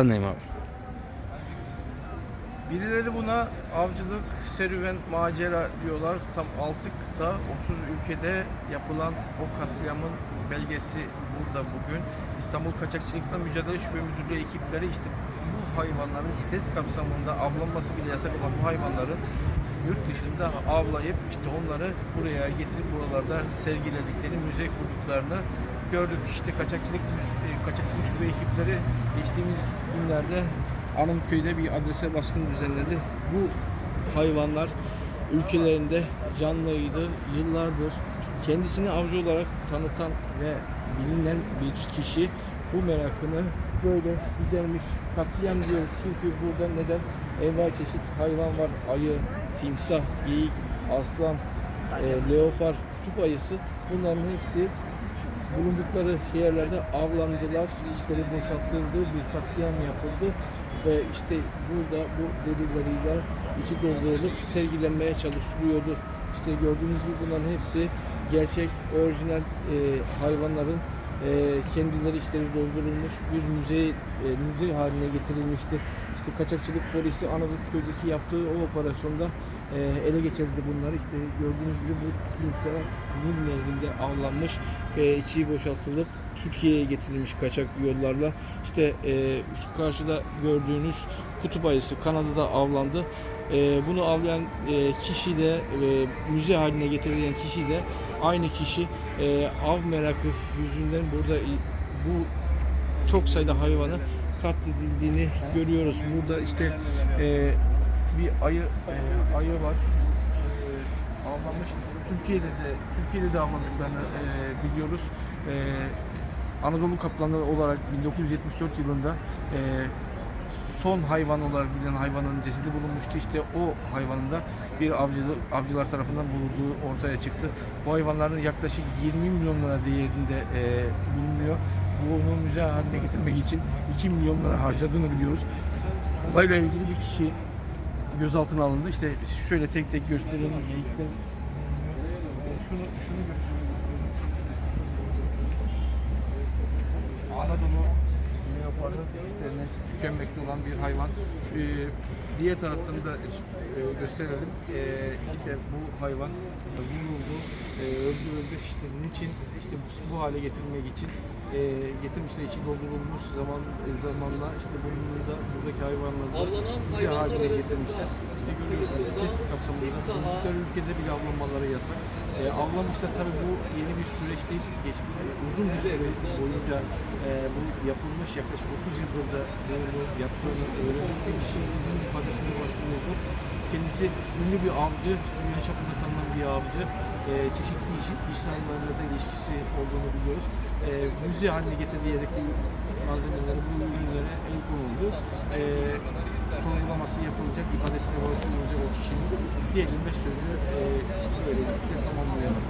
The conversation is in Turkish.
Anlayayım abi. Birileri buna avcılık, serüven, macera diyorlar. Tam 6 kıta, 30 ülkede yapılan o katliamın belgesi burada bugün. İstanbul Kaçakçılıkla Mücadele Şube Müdürlüğü ekipleri işte bu hayvanların vites kapsamında avlanması bile yasak olan bu hayvanları yurt dışında avlayıp işte onları buraya getirip buralarda sergiledikleri müze kurduklarını gördük. İşte kaçakçılık e, kaçakçılık şube ekipleri geçtiğimiz günlerde Arnavutköy'de bir adrese baskın düzenledi. Bu hayvanlar ülkelerinde canlıydı. Yıllardır kendisini avcı olarak tanıtan ve bilinen bir kişi bu merakını böyle gidermiş. Katliam diyoruz çünkü burada neden? Envai çeşit hayvan var. Ayı, timsah, geyik, aslan, e, leopar, kutup ayısı. Bunların hepsi bulundukları şehirlerde avlandılar. İçleri boşaltıldı, bir katliam yapıldı ve işte burada bu delilleriyle içi doldurulup sergilenmeye çalışılıyordu. İşte gördüğünüz gibi bunların hepsi gerçek, orijinal e, hayvanların e, kendileri içleri doldurulmuş bir müze e, müze haline getirilmişti. İşte kaçakçılık polisi Anadolu'daki yaptığı o operasyonda e, ele geçirdi bunları. İşte gördüğünüz gibi bu timsah Nil Nehri'nde avlanmış ve içi boşaltılıp Türkiye'ye getirilmiş kaçak yollarla. İşte e, şu karşıda gördüğünüz kutup ayısı Kanada'da avlandı. E, bunu avlayan e, kişi de e, müze haline getirilen kişi de aynı kişi e, av merakı yüzünden burada bu çok sayıda hayvanı katledildiğini görüyoruz. Burada işte e, bir ayı e, ayı var. E, avlanmış. Türkiye'de de Türkiye'de de avladıklarını e, biliyoruz. E, Anadolu kaplanları olarak 1974 yılında e, son hayvan olarak bilinen hayvanın cesedi bulunmuştu. İşte o hayvanın da bir avcı, avcılar tarafından vurulduğu ortaya çıktı. Bu hayvanların yaklaşık 20 milyon lira değerinde e, bulunuyor. Bunu müze haline getirmek için 2 milyon lira harcadığını biliyoruz. Olayla ilgili bir kişi gözaltına alındı. İşte şöyle tek tek gösterelim. Şunu, şunu gösterelim. Anadolu leoparı işte nesli tükenmekte olan bir hayvan. Ee, diğer taraftan da e, gösterelim. Ee, işte bu hayvan vuruldu, e, öldürüldü. İşte niçin? İşte bu, bu hale getirmek için e, getirmişler içi doldurulmuş zaman e, zamanla işte bunu da buradaki hayvanları Avlanan hayvanlar haline getirmişler. İşte görüyorsunuz test kapsamında bulundukları ülkede bile avlanmaları yasak. E, avlamışlar tabii bu yeni bir süreç değil. Geçmiş, uzun bir süre boyunca e, bu yapılmış yaklaşık 30 yıldır da bunu yaptığını öğrenmiş bir kişinin bunun ifadesine başvuruyordu. Kendisi ünlü bir avcı, dünya çapında tanınan bir avcı. E, çeşitli iş, insanlarla da ilişkisi olduğunu biliyoruz. E, müze haline getirdiği yerdeki malzemeleri, bu ürünlere el konuldu. E, sorgulaması yapılacak, ifadesine başvurulacak o kişinin diyelim ve sözü e, böylelikle tamamlayalım.